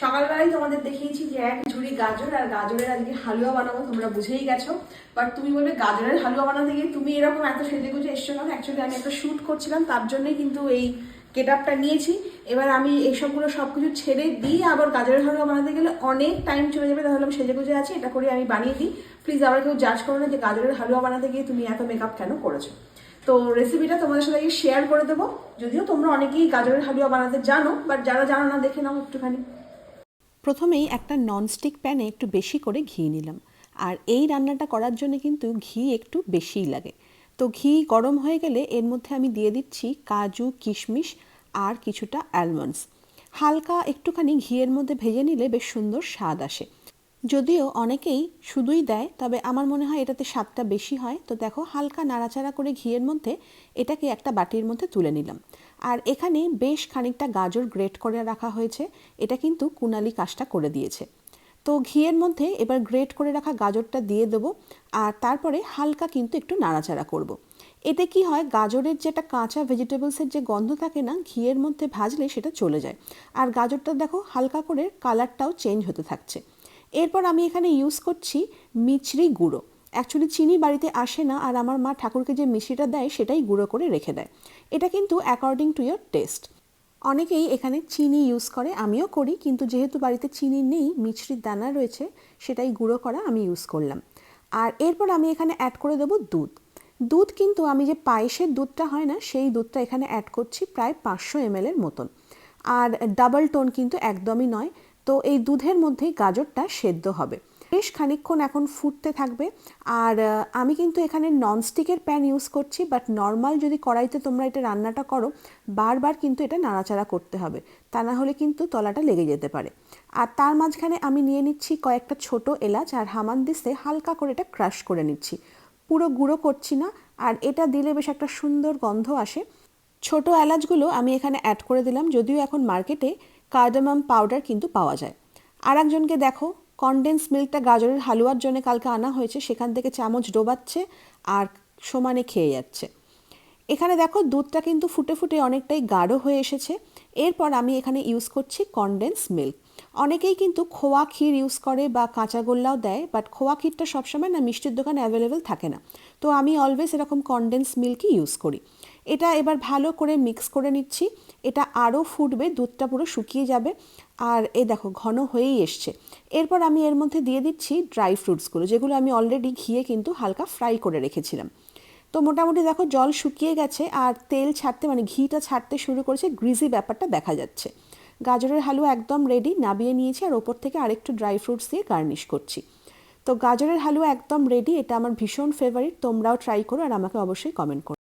সকালবেলায় তোমাদের দেখিয়েছি যে এক ঝুড়ি গাজর, আর গাজরের আজকে হালুয়া বানাবো, তোমরা বুঝেই গেছো। বাট তুমি বলবে গাজরের হালুয়া বানাতে গিয়ে তুমি এরকম এত সেজে গুজে এসছো কেন? অ্যাকচুয়ালি আমি একটা শ্যুট করছিলাম, তার জন্যই কিন্তু এই গেট আপটা নিয়েছি। এবার আমি এইসবগুলো সব কিছু ছেড়ে দিয়ে আবার গাজরের হালুয়া বানাতে গেলে অনেক টাইম চলে যাবে, তাহলে আমি সেজে গুজে আছি, এটা করে আমি বানিয়ে দিই। প্লিজ আবার কেউ জাজ করো না যে গাজরের হালুয়া বানাতে গিয়ে তুমি এত মেকআপ কেন করেছ। তো রেসিপিটা তোমাদের সাথে শেয়ার করে দেবো। যদিও তোমরা অনেকেই গাজরের হালুয়া বানাতে জানো বাট যারা জানো না, দেখে নাও একটুখানি। প্রথমেই একটা ননস্টিক প্যানে একটু বেশি করে ঘি নিলাম। আর এই রান্নাটা করার জন্য কিন্তু ঘি একটু বেশিই লাগে। তো ঘি গরম হয়ে গেলে এর মধ্যে আমি দিয়ে দিচ্ছি কাজু, কিশমিশ আর কিছুটা অ্যালমন্ডস হালকা একটুখানি ঘিয়ের মধ্যে ভেজে নিলে বেশ সুন্দর স্বাদ আসে। যদিও অনেকেই শুধুই দেয়, তবে আমার মনে হয় এটাতে স্বাদটা বেশি হয়। তো দেখো, হালকা নাড়াচাড়া করে ঘিয়ের মধ্যে এটাকে একটা বাটির মধ্যে তুলে নিলাম। আর এখানে বেশ খানিকটা গাজর গ্রেট করে রাখা হয়েছে। এটা কিন্তু কুনালি কাজটা করে দিয়েছে। তো ঘিয়ের মধ্যে এবার গ্রেট করে রাখা গাজরটা দিয়ে দেবো, আর তারপরে হালকা কিন্তু একটু নাড়াচাড়া করব। এতে কি হয়, গাজরের যেটা কাঁচা ভেজিটেবলসের যে গন্ধ থাকে না, ঘিয়ের মধ্যে ভাজলে সেটা চলে যায়। আর গাজরটা দেখো, হালকা করে কালারটাও চেঞ্জ হতে থাকছে। এরপর আমি এখানে ইউজ করছি মিচড়ি গুঁড়ো। অ্যাকচুয়ালি চিনি বাড়িতে আসে না আর আমার মা ঠাকুরকে যে মিষ্টিটা দেয় সেটাই গুঁড়ো করে রেখে দেয়। এটা কিন্তু অ্যাকর্ডিং টু ইয়ার টেস্ট অনেকেই এখানে চিনি ইউজ করে, আমিও করি, কিন্তু যেহেতু বাড়িতে চিনি নেই মিছরির দানা রয়েছে, সেটাই গুঁড়ো করা আমি ইউজ করলাম। আর এরপর আমি এখানে অ্যাড করে দেবো দুধ। দুধ কিন্তু আমি যে পায়েসের দুধটা হয় না, সেই দুধটা এখানে অ্যাড করছি প্রায় পাঁচশো এমএলের মতন। আর ডাবল টোন কিন্তু একদমই নয় তো এই দুধের মধ্যেই গাজরটা সেদ্ধ হবে। বেশ খানিকক্ষণ এখন ফুটতে থাকবে। আর আমি কিন্তু এখানে ননস্টিকের প্যান ইউজ করছি বাট নর্মাল যদি কড়াইতে তোমরা এটা রান্নাটা করো, বারবার কিন্তু এটা নাড়াচাড়া করতে হবে। তা না হলে কিন্তু তলাটা লেগে যেতে পারে। আর তার মাঝখানে আমি নিয়ে নিচ্ছি কয়েকটা ছোট এলাচ, আর হামান দিস্তে হালকা করে এটা ক্রাশ করে নিচ্ছি। পুরো গুঁড়ো করছি না, আর এটা দিলে বেশ একটা সুন্দর গন্ধ আসে। ছোট এলাচগুলো আমি এখানে অ্যাড করে দিলাম, যদিও এখন মার্কেটে কার্ডামাম পাউডার কিন্তু পাওয়া যায়। আর একজনকে দেখো কনডেন্স মিল্কটা গাজরের হালুয়ার জন্য কালকে আনা হয়েছে, সেখান থেকে চামচ ডোবাচ্ছে আর সমানে খেয়ে যাচ্ছে। এখানে দেখো দুধটা কিন্তু ফুটে ফুটে অনেকটাই গাঢ় হয়ে এসেছে। এরপর আমি এখানে ইউজ করছি কনডেন্স মিল্ক অনেকেই কিন্তু খোয়া ক্ষীর ইউজ করে বা কাঁচা গোল্লাও দেয় বাট খোয়া ক্ষীরটা সবসময় না মিষ্টির দোকানে অ্যাভেলেবেল থাকে না। তো আমি অলওয়েজ এরকম কনডেন্স মিল্কই ইউজ করি। এটা এবার ভালো করে মিক্স করে নিচ্ছি। এটা আরও ফুটবে, দুধটা পুরো শুকিয়ে যাবে। আর এ দেখো, ঘন হয়েই এসছে। এরপর আমি এর মধ্যে দিয়ে দিচ্ছি ড্রাই ফ্রুটসগুলো যেগুলো আমি অলরেডি ঘিয়ে কিন্তু হালকা ফ্রাই করে রেখেছিলাম। তো মোটামুটি দেখো জল শুকিয়ে গেছে আর তেল ছাড়তে মানে ঘিটা ছাড়তে শুরু করেছে গ্রিজি ব্যাপারটা দেখা যাচ্ছে। গাজরের হালুয়া একদম রেডি নাবিয়ে নিয়েছি আর ওপর থেকে আরেকটু ড্রাই ফ্রুটস দিয়ে গার্নিশ করছি। তো গাজরের হালুয়া একদম রেডি এটা আমার ভীষণ ফেভারিট তোমরাও ট্রাই করো আর আমাকে অবশ্যই কমেন্ট করো।